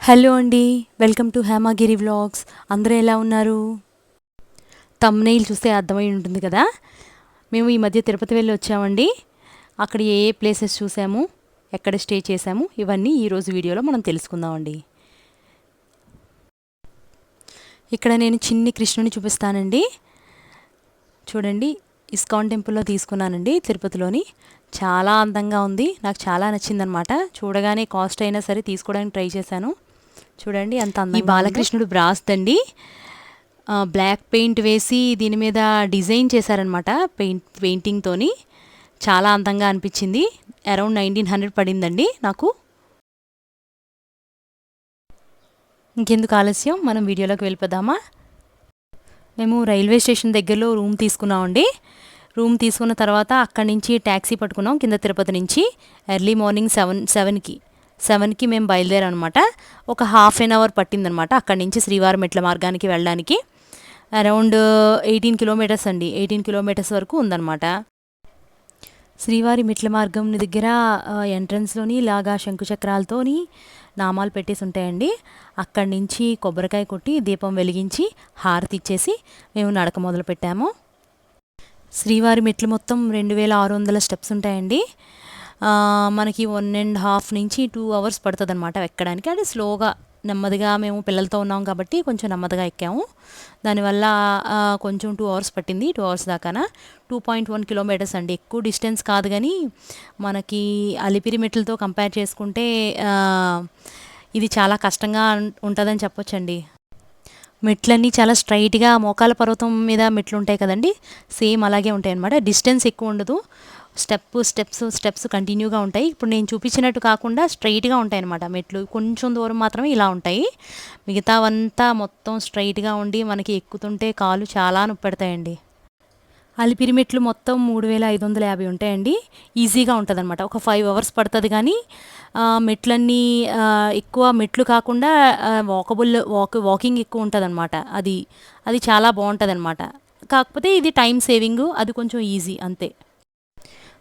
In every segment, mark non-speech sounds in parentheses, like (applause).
Hello అండి welcome to Hemagiri vlogs. అందరూ ఎలా ఉన్నారు? తమ్నైల్ చూస్తే అర్థమై ఉంటుంది కదా? మేము ఈ మధ్య తిరుపతి వెళ్ళి వచ్చామండి. అక్కడ ఏ ఏ ప్లేసెస్ చూసాము ఎక్కడ స్టే చేసాము ఇవన్నీ ఈరోజు వీడియోలో మనం తెలుసుకుందామండి. ఇక్కడ నేను చిన్ని కృష్ణుని చూపిస్తానండి. చూడండి ఇస్కాన్ టెంపుల్లో తీసుకున్నానండి తిరుపతిలోని. చాలా అందంగా ఉంది నాకు చాలా నచ్చిందనమాట చూడగానే కాస్ట్ అయినా సరే తీసుకోవడానికి ట్రై చేశాను. చూడండి అంత ఈ బాలకృష్ణుడు బ్రాస్దండి బ్లాక్ పెయింట్ వేసి దీని మీద డిజైన్ చేశారనమాట పెయింట్ పెయింటింగ్తోని చాలా అందంగా అనిపించింది. అరౌండ్ నైన్టీన్ హండ్రెడ్ పడిందండి నాకు. ఇంకెందుకు ఆలస్యం? మనం వీడియోలోకి వెళ్ళిపోదామా? మేము రైల్వే స్టేషన్ దగ్గరలో రూమ్ తీసుకున్నామండి. రూమ్ తీసుకున్న తర్వాత అక్కడి నుంచి ట్యాక్సీ పట్టుకున్నాం కింద తిరుపతి నుంచి. ఎర్లీ మార్నింగ్ సెవెన్ సెవెన్కి. సెవెన్కి మేము బయలుదేరాం అనమాట ఒక హాఫ్ అన్ అవర్ పట్టిందనమాట అక్కడి నుంచి శ్రీవారి మెట్ల మార్గానికి వెళ్ళడానికి. అరౌండ్ ఎయిటీన్ కిలోమీటర్స్ అండి. ఎయిటీన్ కిలోమీటర్స్ వరకు ఉందన్నమాట. శ్రీవారి మెట్ల మార్గం దగ్గర ఎంట్రన్స్లోని ఇలాగా శంకుచక్రాలతోని నామాలు పెట్టేసి ఉంటాయండి. అక్కడి నుంచి కొబ్బరికాయ కొట్టి దీపం వెలిగించి హారతి ఇచ్చేసి మేము నడక మొదలు పెట్టాము. శ్రీవారి మెట్లు మొత్తం రెండు వేల ఆరు వందల స్టెప్స్ ఉంటాయండి. మనకి వన్ అండ్ హాఫ్ నుంచి టూ అవర్స్ పడుతుంది అనమాట ఎక్కడానికి. అంటే స్లోగా నెమ్మదిగా మేము పిల్లలతో ఉన్నాం కాబట్టి కొంచెం నెమ్మదిగా ఎక్కాము. దానివల్ల కొంచెం టూ అవర్స్ పట్టింది టూ అవర్స్ దాకా టూ పాయింట్ వన్ కిలోమీటర్స్ అండి. ఎక్కువ డిస్టెన్స్ కాదు కానీ మనకి అలిపిరి మెట్లతో కంపేర్ చేసుకుంటే ఇది చాలా కష్టంగా ఉంటుందని చెప్పొచ్చండి. మెట్లన్నీ చాలా స్ట్రైట్గా మోకాల పర్వతం మీద మెట్లు ఉంటాయి కదండి. సేమ్ అలాగే ఉంటాయి అన్నమాట డిస్టెన్స్ ఎక్కువ ఉండదు. స్టెప్ స్టెప్స్ స్టెప్స్ కంటిన్యూగా ఉంటాయి. ఇప్పుడు నేను చూపించినట్టు కాకుండా స్ట్రైట్గా ఉంటాయి అనమాట మెట్లు కొంచెం దూరం మాత్రమే ఇలా ఉంటాయి. మిగతావంతా మొత్తం స్ట్రైట్గా ఉండి మనకి ఎక్కుతుంటే కాలు చాలా నొప్పి పెడతాయండి అలిపిరి మెట్లు మొత్తం మూడు వేల ఐదు వందల యాభై ఉంటాయండి. ఈజీగా ఉంటుంది అనమాట ఒక ఫైవ్ అవర్స్ పడుతుంది కానీ మెట్లన్నీ ఎక్కువ మెట్లు కాకుండా వాకబుల్ వాక్ వాకింగ్ ఎక్కువ ఉంటుంది అనమాట అది అది చాలా బాగుంటుంది అనమాట కాకపోతే ఇది టైం సేవింగ్ అది కొంచెం ఈజీ అంతే.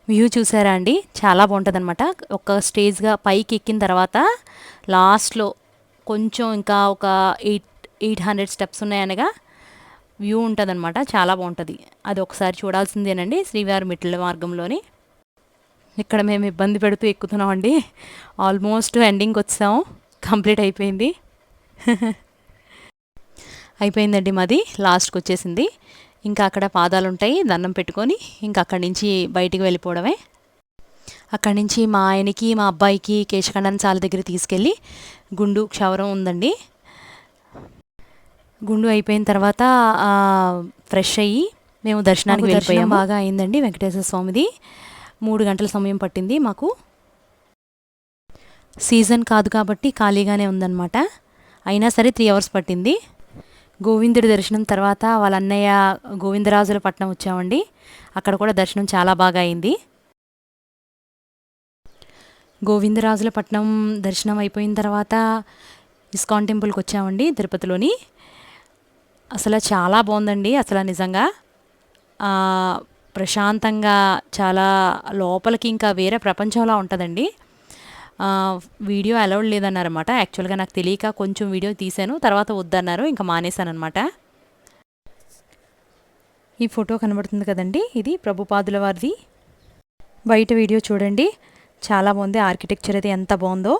వ్యూ చూసారా అండి? చాలా బాగుంటుంది అనమాట ఒక స్టేజ్గా పైకి ఎక్కిన తర్వాత లాస్ట్లో కొంచెం ఇంకా ఒక ఎయిట్ ఎయిట్ హండ్రెడ్ స్టెప్స్ ఉన్నాయనగా వ్యూ ఉంటుంది అనమాట చాలా బాగుంటుంది. అది ఒకసారి చూడాల్సిందేనండి శ్రీవారి మిట్ల మార్గంలోని. ఇక్కడ మేము ఇబ్బంది పెడుతూ ఎక్కుతున్నామండి ఆల్మోస్ట్ ఎండింగ్కి వచ్చాము కంప్లీట్ అయిపోయింది. (laughs) అయిపోయిందండి మాది. లాస్ట్కి వచ్చేసింది. ఇంకా అక్కడ పాదాలు ఉంటాయి దండం పెట్టుకొని ఇంకా అక్కడి నుంచి బయటికి వెళ్ళిపోవడమే. అక్కడి నుంచి మా ఆయనకి మా అబ్బాయికి కేశఖండన చాల దగ్గర తీసుకెళ్ళి గుండు క్షవరం ఉందండి. గుండు అయిపోయిన తర్వాత ఫ్రెష్ అయ్యి మేము దర్శనానికి వెళ్ళిపోయాం బాగా అయిందండి వెంకటేశ్వర స్వామిది. మూడు గంటల సమయం పట్టింది మాకు. సీజన్ కాదు కాబట్టి ఖాళీగానే ఉందన్నమాట. అయినా సరే త్రీ అవర్స్ పట్టింది. గోవిందుడి దర్శనం తర్వాత వాళ్ళ అన్నయ్య గోవిందరాజుల పట్నం వచ్చామండి. అక్కడ కూడా దర్శనం చాలా బాగా అయింది. గోవిందరాజుల పట్నం దర్శనం అయిపోయిన తర్వాత ఇస్కాన్ టెంపుల్కి వచ్చామండి తిరుపతిలోని. అసలు చాలా బాగుందండి అసలు నిజంగా. ప్రశాంతంగా చాలా లోపలికి ఇంకా వేరే ప్రపంచంలా ఉంటుందండి. వీడియో అలౌడ్ లేదన్నారన్నమాట. యాక్చువల్గా నాకు తెలియక కొంచెం వీడియో తీశాను తర్వాత వద్దన్నారు ఇంకా మానేశాను అనమాట ఈ ఫోటో కనబడుతుంది కదండి ఇది ప్రభుపాదుల వారిది. బయట వీడియో చూడండి చాలా బాగుంది ఆర్కిటెక్చర్ అయితే ఎంత బాగుందో.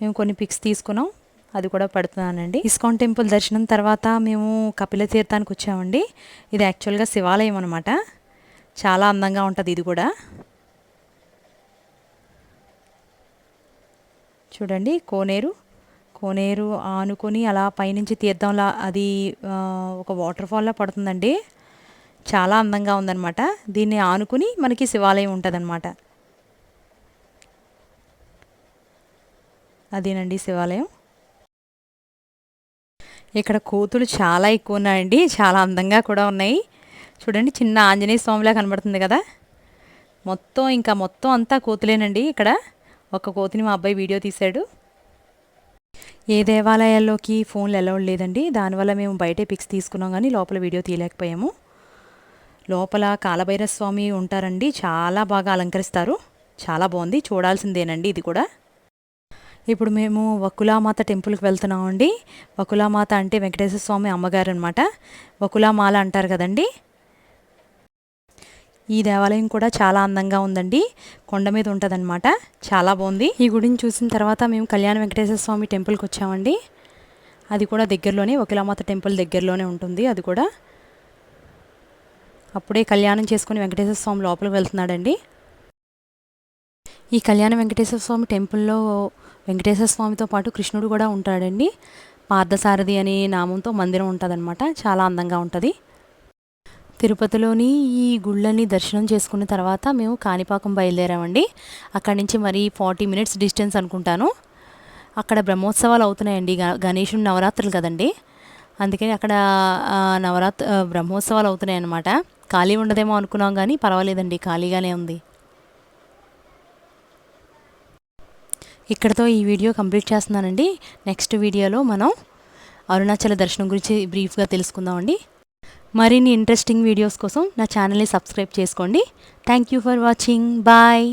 మేము కొన్ని పిక్స్ తీసుకున్నాం అది కూడా పడుతున్నానండి ఇస్కాన్ టెంపుల్ దర్శనం తర్వాత మేము కపిల తీర్థానికి వచ్చామండి. ఇది యాక్చువల్గా శివాలయం అనమాట చాలా అందంగా ఉంటుంది ఇది కూడా. చూడండి కోనేరు. కోనేరు ఆనుకొని అలా పైనుంచి తీర్థంలా అది ఒక వాటర్ ఫాల్లా పడుతుందండి. చాలా అందంగా ఉందన్నమాట. దీన్ని ఆనుకుని మనకి శివాలయం ఉంటుందన్నమాట. అదేనండి శివాలయం. ఇక్కడ కోతులు చాలా ఎక్కువ ఉన్నాయండి చాలా అందంగా కూడా ఉన్నాయి. చూడండి చిన్న ఆంజనేయ స్వామిలా కనబడుతుంది కదా. మొత్తం ఇంకా మొత్తం అంతా కోతులేనండి ఇక్కడ. ఒక కోతిని మా అబ్బాయి వీడియో తీశాడు. ఏ దేవాలయాల్లోకి ఫోన్లు అలౌడ్ లేదండి. దానివల్ల మేము బయటే పిక్స్ తీసుకున్నాం కానీ లోపల వీడియో తీయలేకపోయాము. లోపల కాలభైరవ స్వామి ఉంటారండి. చాలా బాగా అలంకరిస్తారు. చాలా బాగుంది. చూడాల్సిందేనండి ఇది కూడా. ఇప్పుడు మేము వకులామాత టెంపుల్కి వెళ్తున్నామండి. వకులామాత అంటే వెంకటేశ్వర స్వామి అమ్మగారు అనమాట వకులామాల అంటారు కదండీ. ఈ దేవాలయం కూడా చాలా అందంగా ఉందండి. కొండ మీద ఉంటుందన్నమాట. చాలా బాగుంది. ఈ గుడిని చూసిన తర్వాత మేము కళ్యాణ వెంకటేశ్వర స్వామి టెంపుల్కి వచ్చామండి. అది కూడా దగ్గరలోనే వకిలామాత టెంపుల్ దగ్గరలోనే ఉంటుంది అది కూడా. అప్పుడే కళ్యాణం చేసుకుని వెంకటేశ్వర స్వామి లోపలికి వెళ్తున్నాడండి. ఈ కళ్యాణ వెంకటేశ్వర స్వామి టెంపుల్లో వెంకటేశ్వర స్వామితో పాటు కృష్ణుడు కూడా ఉంటాడండి. పార్థసారథి అనే నామంతో మందిరం ఉంటుందన్నమాట. చాలా అందంగా ఉంటుంది. తిరుపతిలోని ఈ గుళ్ళని దర్శనం చేసుకున్న తర్వాత మేము కాణిపాకం బయలుదేరామండి. అక్కడి నుంచి మరి ఫార్టీ మినిట్స్ డిస్టెన్స్ అనుకుంటాను. అక్కడ బ్రహ్మోత్సవాలు అవుతున్నాయండి. గణేషుని నవరాత్రులు కదండి. అందుకని అక్కడ నవరాత్రి బ్రహ్మోత్సవాలు అవుతున్నాయి అన్నమాట ఖాళీ ఉండదేమో అనుకున్నాం కానీ పర్వాలేదండి. ఖాళీగానే ఉంది. ఇక్కడతో ఈ వీడియో కంప్లీట్ చేస్తున్నానండి. నెక్స్ట్ వీడియోలో మనం అరుణాచల దర్శనం గురించి బ్రీఫ్గా తెలుసుకుందామండి. మరిన్ని ఇంట్రెస్టింగ్ వీడియోస్ కోసం నా ఛానల్ని సబ్స్క్రైబ్ చేసుకోండి. Thank you for watching bye